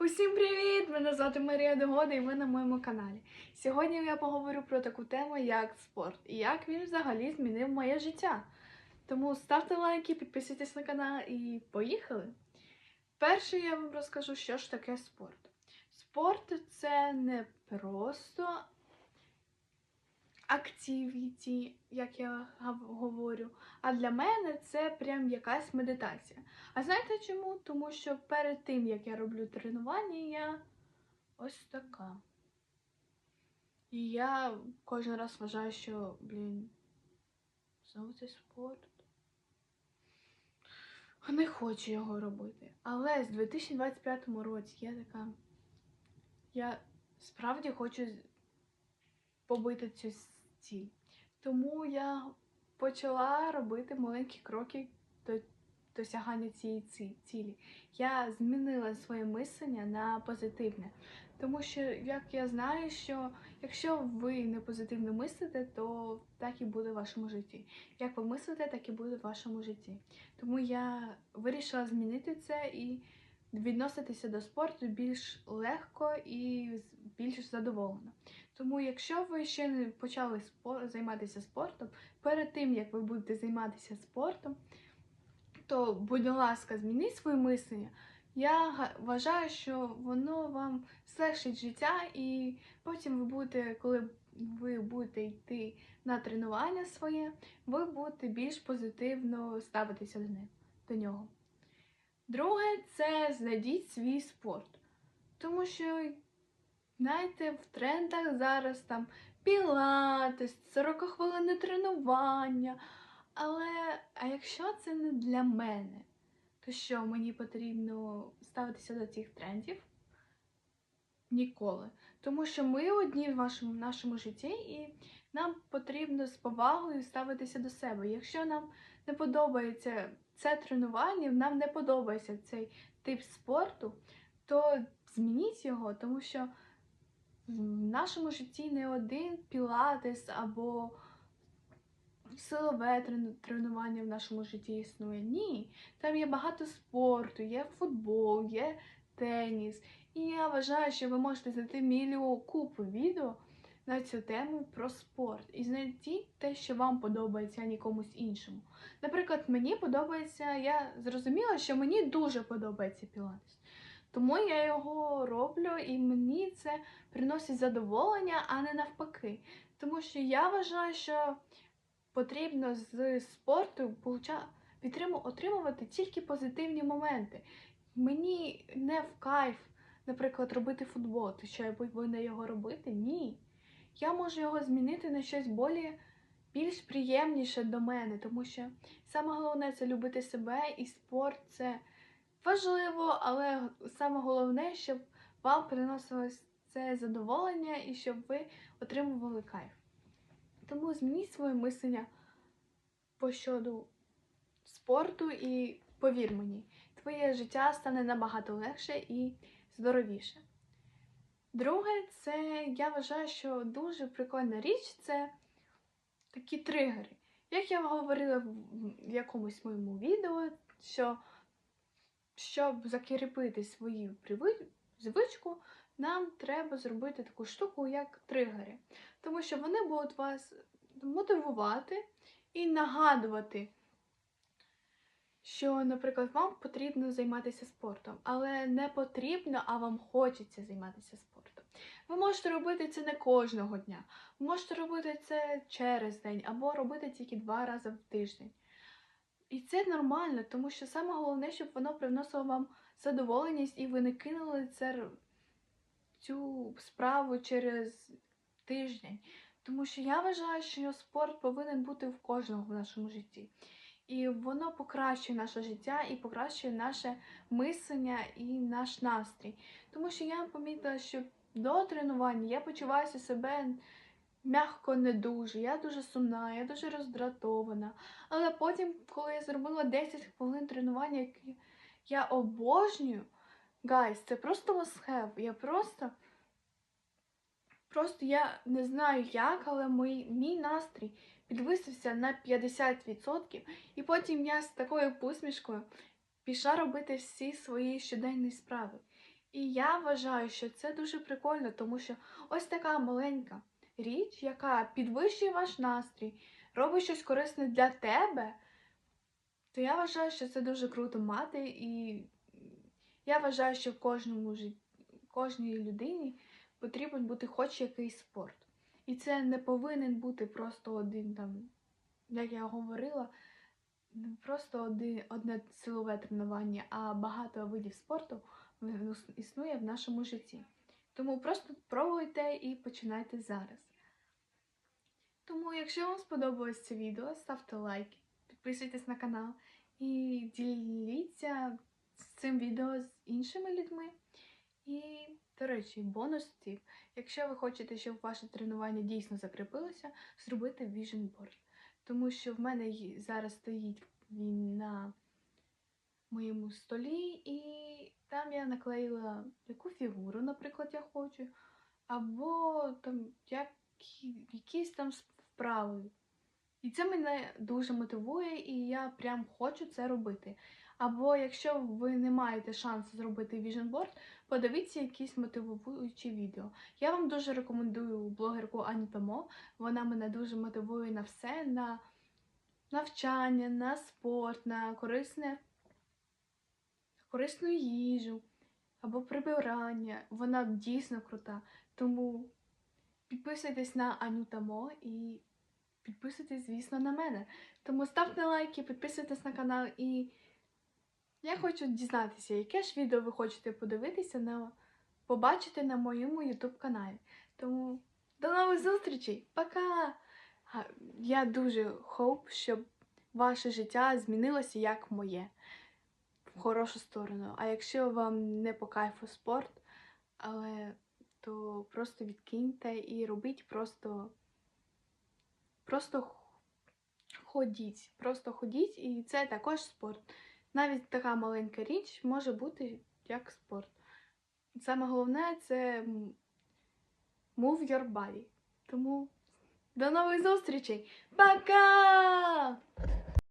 Усім привіт! Мене звати Марія Догода і ви на моєму каналі. Сьогодні я поговорю про таку тему, як спорт і як він взагалі змінив моє життя. Тому ставте лайки, підписуйтесь на канал і поїхали! Перше я вам розкажу, що ж таке спорт. Спорт це не просто активіті, як я говорю, а для мене це прям якась медитація. А знаєте чому? Тому що перед тим, як я роблю тренування, я ось така. І я кожен раз вважаю, що, блін, знову цей спорт. Не хочу його робити. Але з 2025 році я така. Я справді хочу побити цю ціль. Тому я почала робити маленькі кроки до досягання цієї цілі. Я змінила своє мислення на позитивне. Тому що, як я знаю, що якщо ви не позитивно мислите, то так і буде в вашому житті. Як ви мислите, так і буде в вашому житті. Тому я вирішила змінити це і відноситися до спорту більш легко і більш задоволено. Тому, якщо ви ще не почали спо- займатися спортом, перед тим як ви будете займатися спортом, то, будь ласка, змініть своє мислення. Я вважаю, що воно вам злегшить життя, і потім ви будете, коли ви будете йти на тренування своє, ви будете більш позитивно ставитися до нього. Друге, це знайдіть свій спорт. Тому що, знаєте, в трендах зараз там пілатес, 40 хвилин тренування. Але а якщо це не для мене, то що мені потрібно ставитися до цих трендів? Ніколи. Тому що ми одні в вашому, в нашому житті, і нам потрібно з повагою ставитися до себе. Якщо нам не подобається це тренування, нам не подобається цей тип спорту, то змініть його, тому що в нашому житті не один пілатес або силове тренування в нашому житті існує. Ні, там є багато спорту, є футбол, є теніс. І я вважаю, що ви можете знайти мільйон купу відео на цю тему про спорт. І знайдіть те, що вам подобається, а не комусь іншому. Наприклад, мені подобається, я зрозуміла, що мені дуже подобається пілатес. Тому я його роблю, і мені це приносить задоволення, а не навпаки. Тому що я вважаю, що потрібно з спорту отримувати тільки позитивні моменти. Мені не в кайф, наприклад, робити футбол, то що я повинна його робити? Ні. Я можу його змінити на щось болі, більш приємніше до мене, тому що саме головне це любити себе, і спорт це важливо, але саме головне, щоб вам приносило це задоволення і щоб ви отримували кайф. Тому змініть своє мислення по щоду спорту і повір мені, твоє життя стане набагато легше і здоровіше. Друге, це я вважаю, що дуже прикольна річ це такі тригери. Як я говорила в якомусь моєму відео, що щоб закріпити свою звичку, нам треба зробити таку штуку, як тригери. Тому що вони будуть вас мотивувати і нагадувати, що, наприклад, вам потрібно займатися спортом, але не потрібно, а вам хочеться займатися спортом. Ви можете робити це не кожного дня, ви можете робити це через день або робити тільки два рази в тиждень. І це нормально, тому що саме головне, щоб воно приносило вам задоволеність і ви не кинули це, цю справу через тиждень. Тому що я вважаю, що спорт повинен бути в кожного в нашому житті. І воно покращує наше життя і покращує наше мислення і наш настрій. Тому що я помітила, що до тренування я почуваюся себе м'яко не дуже, я дуже сумна, я дуже роздратована. Але потім, коли я зробила 10 хвилин тренування, які я обожнюю, гайс, це просто must have. Я просто. Просто я не знаю як, але мій, мій настрій підвисився на 50%, і потім я з такою посмішкою пішла робити всі свої щоденні справи. І я вважаю, що це дуже прикольно, тому що ось така маленька річ, яка підвищує ваш настрій, робить щось корисне для тебе, то я вважаю, що це дуже круто мати. І я вважаю, що в кожному жит... кожній людині потрібен бути хоч якийсь спорт. І це не повинен бути просто один там, як я говорила, не просто один, одне силове тренування, а багато видів спорту існує в нашому житті. Тому просто пробуйте і починайте зараз. Тому, якщо вам сподобалось це відео, ставте лайки, підписуйтесь на канал і діліться цим відео з іншими людьми. І, до речі, бонус тip. Якщо ви хочете, щоб ваше тренування дійсно закріпилося, зробити vision board. Тому що в мене зараз стоїть він на моєму столі, і там я наклеїла яку фігуру, наприклад, я хочу, або там як, якісь там вправи. І це мене дуже мотивує, і я прям хочу це робити. Або якщо ви не маєте шансу зробити vision board, подивіться якісь мотивуючі відео. Я вам дуже рекомендую блогерку Ані Томо. Вона мене дуже мотивує на все, на навчання, на спорт, на корисне, корисну їжу або прибирання. Вона дійсно крута. Тому підписуйтесь на Аню Тамо і підписуйтесь, звісно, на мене. Тому ставте лайки, підписуйтесь на канал і я хочу дізнатися, яке ж відео ви хочете подивитися на побачити на моєму YouTube каналі. Тому до нових зустрічей! Пока! Я дуже хоп, щоб ваше життя змінилося як моє в хорошу сторону. А якщо вам не по кайфу спорт, але то просто відкиньте і робіть просто. Просто ходіть. Просто ходіть, і це також спорт. Навіть така маленька річ може бути як спорт. Саме головне це move your body. Тому до нових зустрічей! Пока!